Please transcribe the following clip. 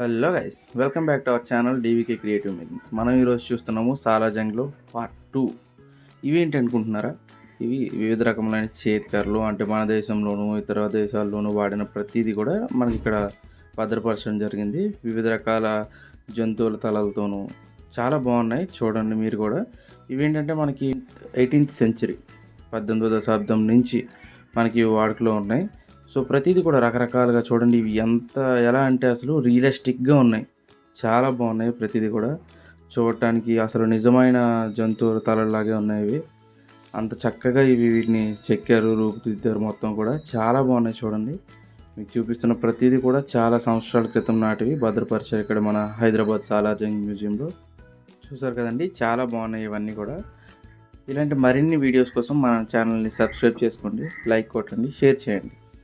Hello guys welcome back to our channel DVK creative meetings మనం ఈరోజు చూస్తున్నాము సాలాజంగ్లో part two ఇవేంటి అనుకుంటున్నారా? ఇవి వివిధ రకములైన చేతికర్రలు అంటే మన దేశంలోనూ ఇతర దేశాల్లోనూ వాడిన ప్రతిదీ కూడా మనకి ఇక్కడ భద్రపరచడం జరిగింది. వివిధ రకాల జంతువుల తలలతోనూ చాలా బాగున్నాయి చూడండి మీరు కూడా. ఇవి ఏంటంటే మనకి ఎయిటీన్త్ సెంచరీ పద్దెనిమిదో దశాబ్దం నుంచి మనకి వాడుకలో ఉన్నాయి. సో ప్రతిదీ కూడా రకరకాలుగా చూడండి. ఇవి ఎంత ఎలా అంటే అసలు రియలిస్టిక్గా ఉన్నాయి. చాలా బాగున్నాయి ప్రతిదీ కూడా. చూడటానికి అసలు నిజమైన జంతువుల తలలాగే ఉన్నాయి ఇవి. అంత చక్కగా ఇవి వీటిని చెక్కారు రూపుదిద్దారు మొత్తం కూడా. చాలా బాగున్నాయి చూడండి. మీకు చూపిస్తున్న ప్రతిదీ కూడా చాలా సంవత్సరాల క్రితం నాటివి. భద్రపరిచారు ఇక్కడ మన హైదరాబాద్ సాలార్జంగ్ మ్యూజియంలో. చూసారు కదండి చాలా బాగున్నాయి ఇవన్నీ కూడా. ఇలాంటి మరిన్ని వీడియోస్ కోసం మన ఛానల్ని సబ్స్క్రైబ్ చేసుకోండి లైక్ కొట్టండి షేర్ చేయండి.